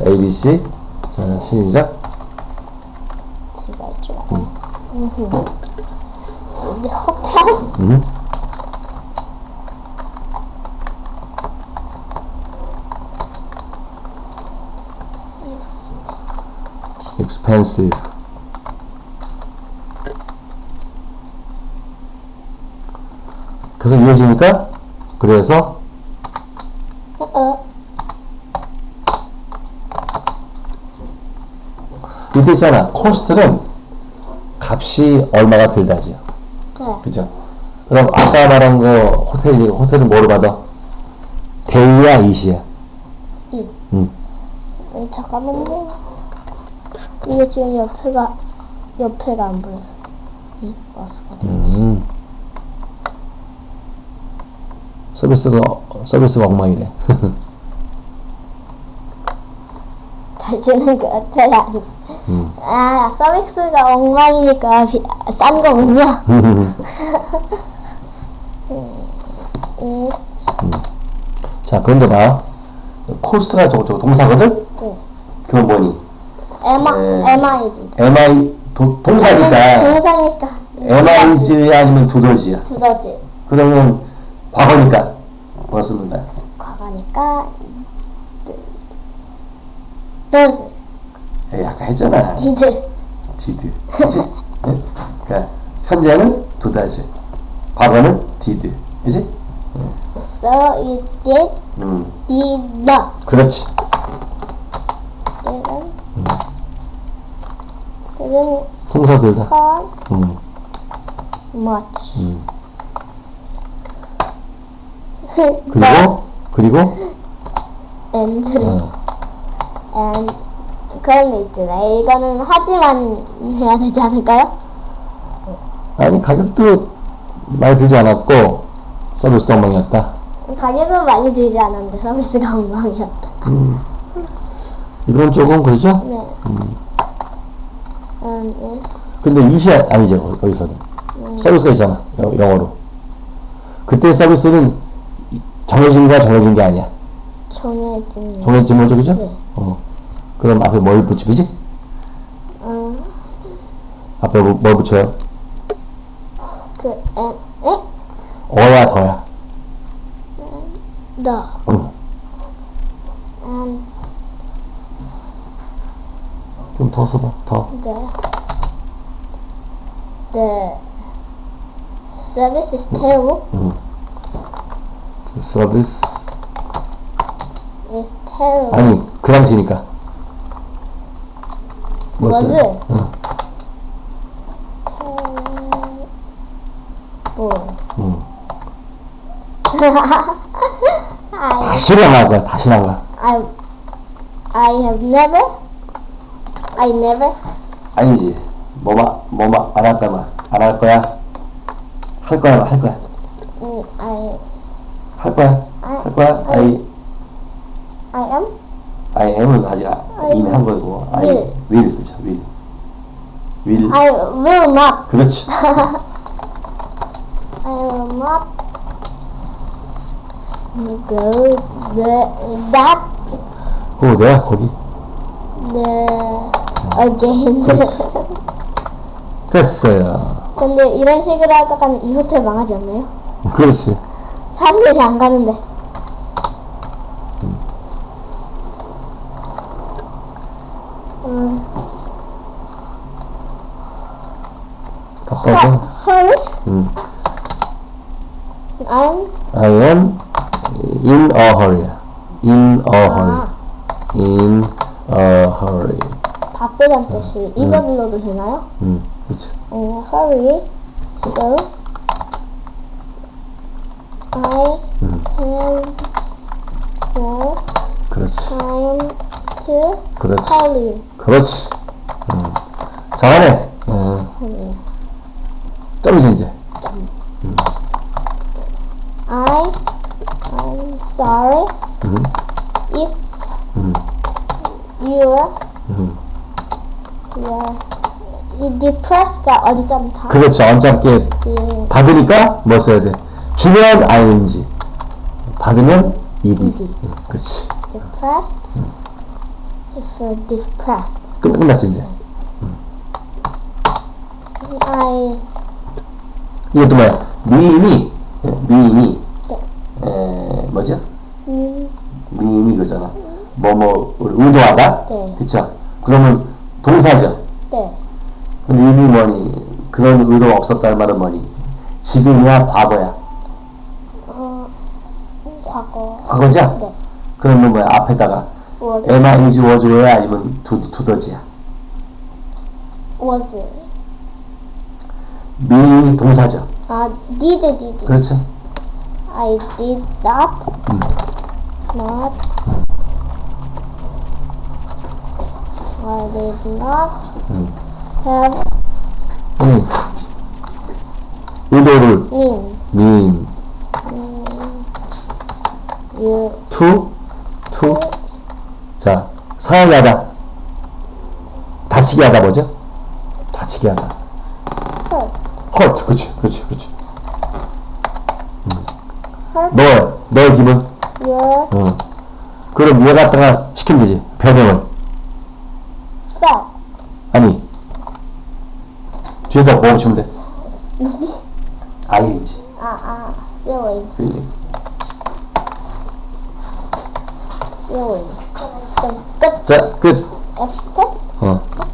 A, B, C. 자, 시작. 제가 할줄 알아요. 음흠. 근데 호텔? 음. expensive. 계속 이어지니까 그래서 어, 이때 있잖아 코스트는 값이 얼마가 들다지요 네. 그죠 그럼 아까 말한 거 호텔이 호텔은 뭐로 받아 데이야 이시야 이. 음. 음, 잠깐만요. 이게 지금 옆에가, 옆에가 안 보여서. 이, 마스가 돼. 음. 서비스가 서비스가 엉망이래 다시는 그 호텔. 음. 아, 서비스가 엉망이니까 비, 싼 거군요. 음, 자 그런데 봐 코스트가 저거 저거 동사거든 네. 그건 뭐니 에마, 네. 에마이즈. MI 도, 동사니까 동사니까. MI지 아니면 두더지야 두더지. 그러면 과거니까 뭐 쓰면 돼 과거니까. 더즈. 에이, 아까 했잖아 디드. 디드 그치? 네? 그러니까 현재는 두더지 과거는 디드 그지? So it did, 음 did not. 그렇지 얘는 didn't 동사들 다 cost 음. much. 음. 그리고 그리고 and 어, and 그런 게 있잖아요. 이거는 하지만 해야 되지 않을까요? 아니 가격도 많이 들지 않았고 서비스 엉망이었다 가격은 많이 들지 않았는데 서비스가 엉망이었다. 이번 쪽은 그렇죠? 네. Um, is 근데 유시 아니죠 거- 거기서는 서비스가 있잖아 여- 영어로 그때 서비스는 정해진 거야 정해진 게 아니야 정해진 정해진 거죠 그죠? 네. 어. 그럼 앞에 뭘 붙이 그지? 음, 앞에 뭐, 뭘 붙여요? 그 and 에? 어야 더야 the 응. and 좀더 써봐 더 the the service is terrible. 서비스 is terrible. 아니 그 당시니까 써요? 응. terrible. 응. I 다시 나갈 거야 다시 나가 I I have never? I never? 아니지. 뭐마 뭐마 안 할 거야 안 할 거야? 할 거야 할 거야. I 할 거야? I 할 거야? I am I am은 아직 이미 한 거고 I will. will 그죠 will will I will not 그렇지 I will not go the that 어 내가 거기 the again. 됐어요 근데 이런 식으로 하다가는 이 호텔 망하지 않나요? 그렇지 사람들이 안 가는데. 음, 바빠서 hurry. 음. I'm I am in a hurry in a hurry 아, in a hurry 바쁘단 뜻이 이거 불러도 되나요? 음 그렇지 어, hurry. So I have no 그렇지 time to 그렇지 you. 그렇지 음. 잘하네 음. 음, 점이지 이제 I I'm sorry 음. if 음. you're 음. you're 이 depressed가 언짢다. 그렇지 언짢게 예. 받으니까 뭐 써야 돼 주면 ing 받으면 ed. 음, 그렇지 depressed feel depressed. 끝, 끝났지, 이제. I 이것도 뭐야? 미인이, 예, 미인이, 네. 에, 뭐죠? 음, 미인이 그잖아. 뭐, 뭐, 의도하다? 네. 그쵸? 그러면 동사죠. 네. 그럼 의미 뭐니? 그런 의도가 없었다는 말은 뭐니? 지금이야, 과거야? 어, 과거 과거죠? 네. 그러면 뭐야? 앞에다가 was am, is, was, 아니면 두, 두더지야. was 미인이 동사죠. 아 did did 그렇죠? I did not not I did not have 응. 의도를 mean mean you to to 자 상하게 하다 다치게 하다 뭐죠? 다치게 하다 hurt 그렇지 그렇지 그렇지 hurt 너 너의 기분? your 응. 그럼 얘 갖다가 시키면 되지. 변형을 felt 아니. 뒤에다 뭐 붙이면 돼? ing 아아 feeling feeling. feeling 좀끝 자 끝. F